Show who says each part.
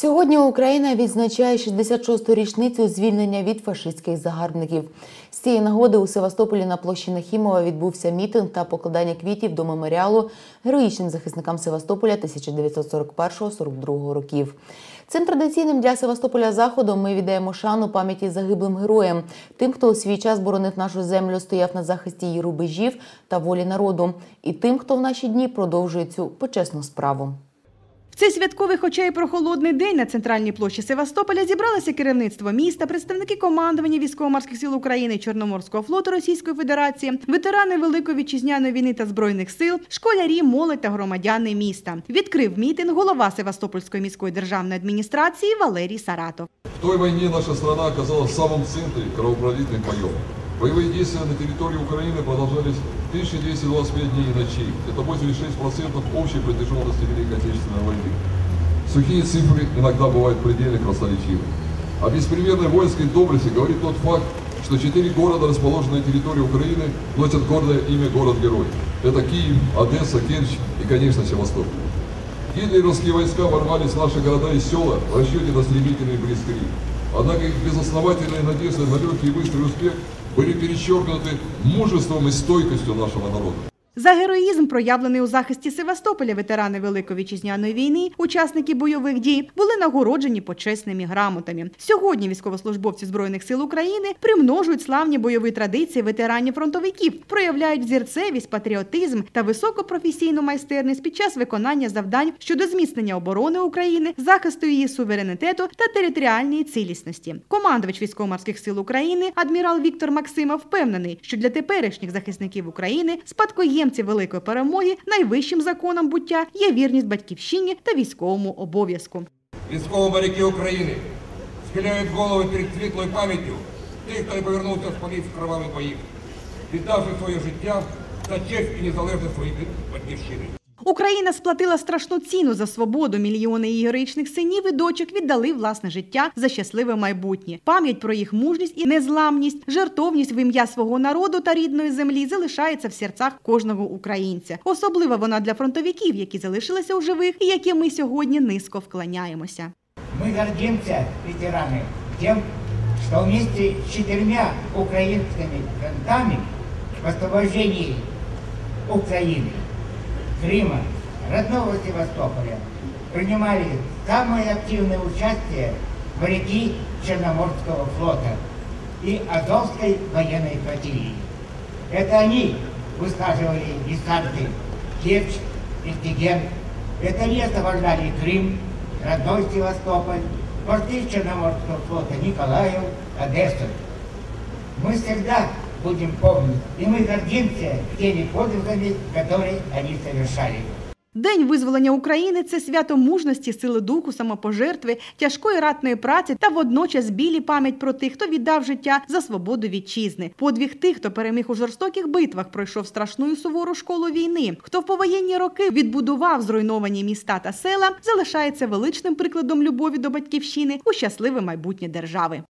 Speaker 1: Сьогодні Україна відзначає 66-ту річницю звільнення від фашистських загарбників. З цієї нагоди у Севастополі на площі Нахімова відбувся мітинг та покладання квітів до меморіалу героїчним захисникам Севастополя 1941-42 років. Цим традиційним для Севастополя заходом ми віддаємо шану пам'яті загиблим героям, тим, хто у свій час боронив нашу землю, стояв на захисті її рубежів та волі народу, і тим, хто в наші дні продовжує цю почесну справу.
Speaker 2: Цей святковий, хоча й прохолодний день на центральній площі Севастополя зібралося керівництво міста, представники командування військово-морських сил України, Чорноморського флоту Російської Федерації, ветерани Великої вітчизняної війни та збройних сил, школярі, молодь та громадяни міста. Відкрив мітинг голова Севастопольської міської державної адміністрації Валерій Саратов.
Speaker 3: В той войне наша страна оказалась в самом центре кровопролитных боев. Боевые действия на территории Украины продолжались 1225 дней и ночей. Это 86% общей протяженности Великой Отечественной войны. Сухие цифры иногда бывают предельно красноречивы. О беспримерной воинской доблести говорит тот факт, что четыре города, расположенные на территории Украины, носят гордое имя город-герой. Это Киев, Одесса, Керчь и, конечно, Севастополь. Гитлеровские войска ворвались в наши города и села в расчете на стремительный близкрик. Однако их безосновательные надежды на легкий и быстрый успех были перечеркнуты мужеством и стойкостью нашего народа.
Speaker 2: За героїзм, проявлений у захисті Севастополя, ветерани Великої вітчизняної війни, учасники бойових дій, були нагороджені почесними грамотами. Сьогодні військовослужбовці збройних сил України примножують славні бойові традиції ветеранів фронтовиків, проявляють взірцевість, патріотизм та високу професійну майстерність під час виконання завдань щодо зміцнення оборони України, захисту її суверенітету та територіальної цілісності. Командувач військово-морських сил України, адмірал Віктор Максимов, впевнений, що для теперішніх захисників України спадкоємців великої перемоги найвищим законом буття є вірність батьківщині та військовому обов'язку.
Speaker 4: Військово-моряки України схиляють голови перед світлою пам'яттю тих, хто не повернувся з полів кровавих боїв, віддавши своє життя за честь і незалежність своєї батьківщини.
Speaker 2: Україна сплатила страшну ціну за свободу. Мільйони її героїчних синів і дочок віддали власне життя за щасливе майбутнє. Пам'ять про їх мужність і незламність, жертовність в ім'я свого народу та рідної землі залишається в серцях кожного українця. Особлива вона для фронтовиків, які залишилися у живих і яким ми сьогодні низько вклоняємося.
Speaker 5: Мы гордимся, ветераны, тем, что вместе с четырьмя украинскими фронтами в освобождении Украины, Крыма, родного Севастополя принимали самое активное участие моряки Черноморского флота и Азовской военной флотилии. Это они высаживали десанты Керчь, Иртиген. Это они освобождали Крым, родной Севастополь, порты Черноморского флота Николаев, Одессу. Мы всегда будем помнить, и мы гордимся теми подвигами, которые они совершали.
Speaker 2: День визволення України це свято мужності, сили духу, самопожертви, тяжкої ратної праці та водночас білі пам'ять про тих, хто віддав життя за свободу вітчизни. Подвіг тих, хто переміг у жорстоких битвах, пройшов страшну і сувору школу війни, хто в повоєнні роки відбудував зруйновані міста та села, залишається величним прикладом любові до батьківщини у щасливе майбутнє держави.